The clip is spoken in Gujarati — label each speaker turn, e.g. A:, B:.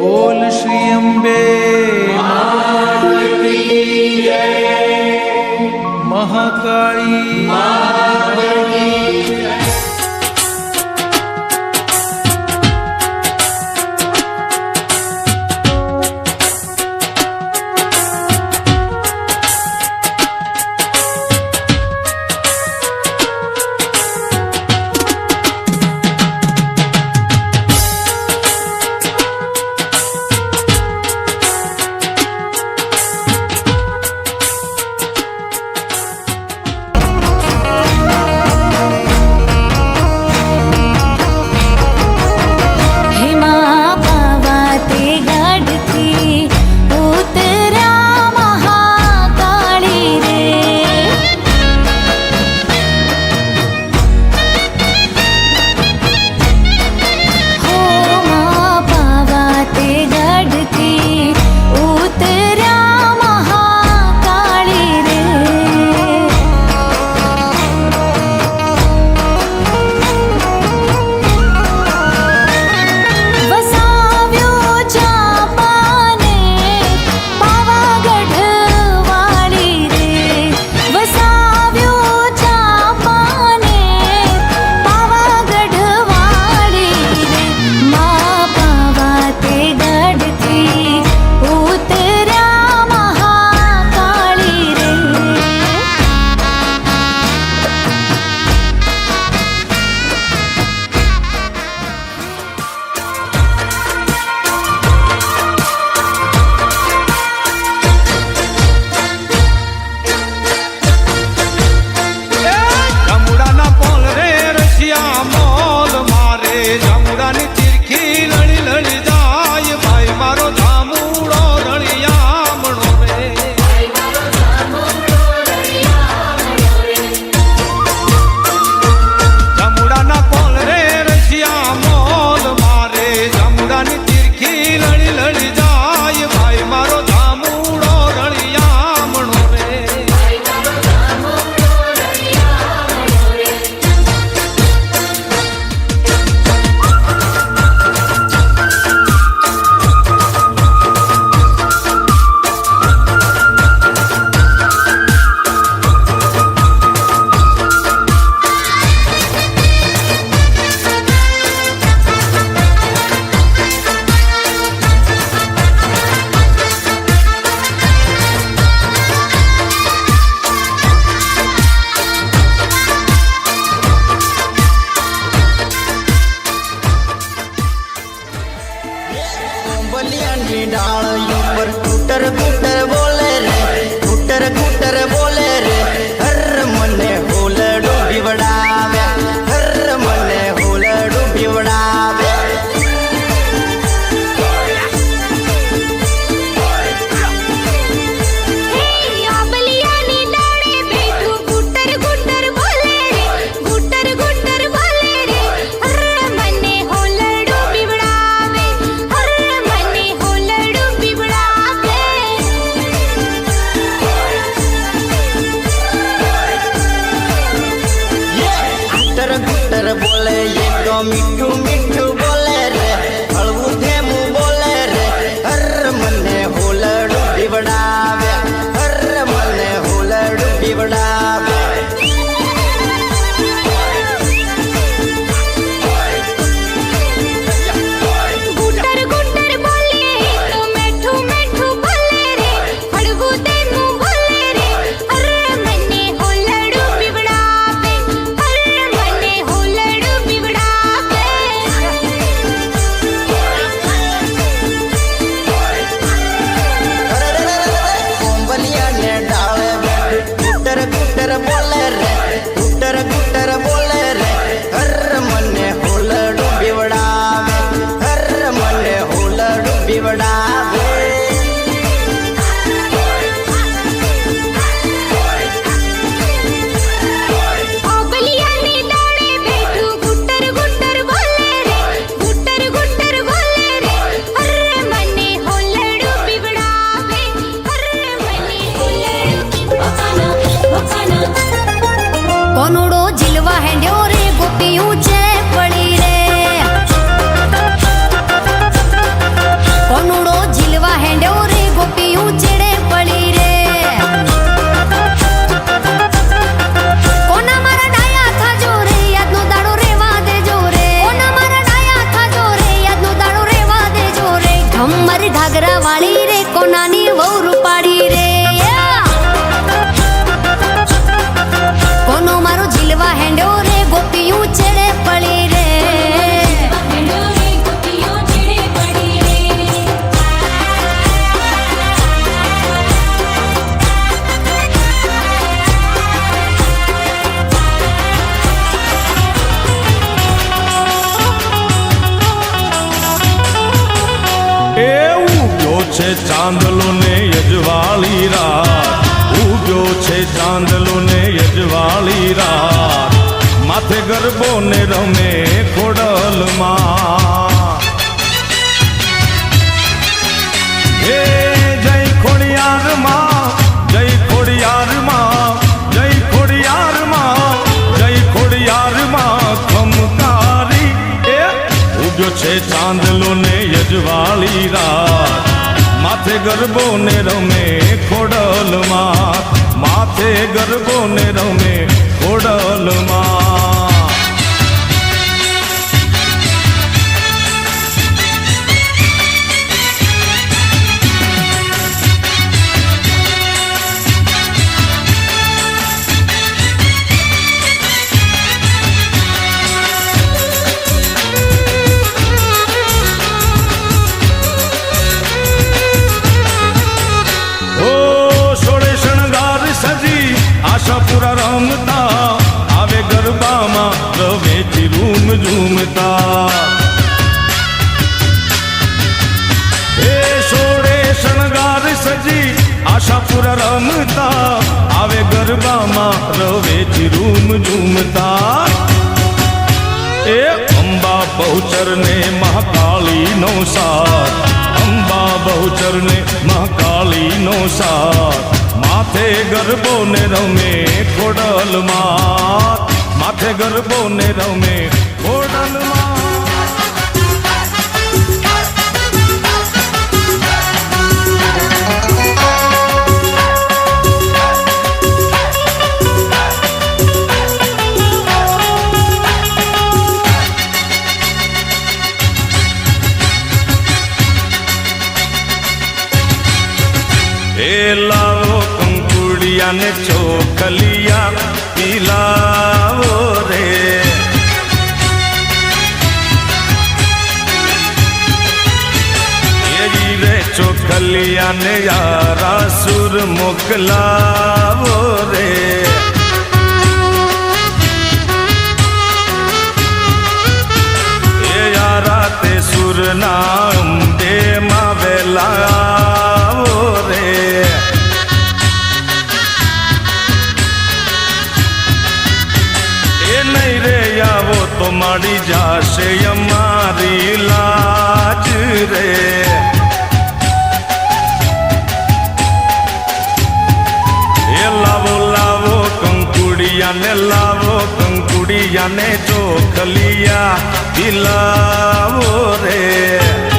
A: બોલ શ્રી અંબે મહાકાળી
B: બલિયાની ડાળ ઉપર કુટર કુટર
C: on no. યજવાળી રાત. ઉગ્યો છે ચાંદલો ને યજવાળી રાત. માથે ગરબો ને રમે ખોડલમાં. હે જય ખોડિયાર માં જય ખોડિયાર માં જય ખોડિયાર માં જય ખોડિયાર માં ખમકારી. એ છે ચાંદલો ને યજવાળી રાત. માથે ગરબો ને રમે ખોડલમાં. માથે ગરબો ને રમે ખોડલમાં. અંબા બહુચર ને નો સાથ અંબા બહુચરને ને મહાકાળી નો સાથ માથે ગરબો ને રમે ખોડલ માત માથે ગરબો ને રમે ખોડલ માત એ લાવો કંકુડિયા ને ચોખલિયા પીલાવો રે. રે ચોખલિયા ને યારા સુર મોકલાવો રે. તે સુર નામ દે માં વેલાવો કંકુડિયા ને લાવો કંકુડિયા ને ચોખલિયા દિલાવો રે.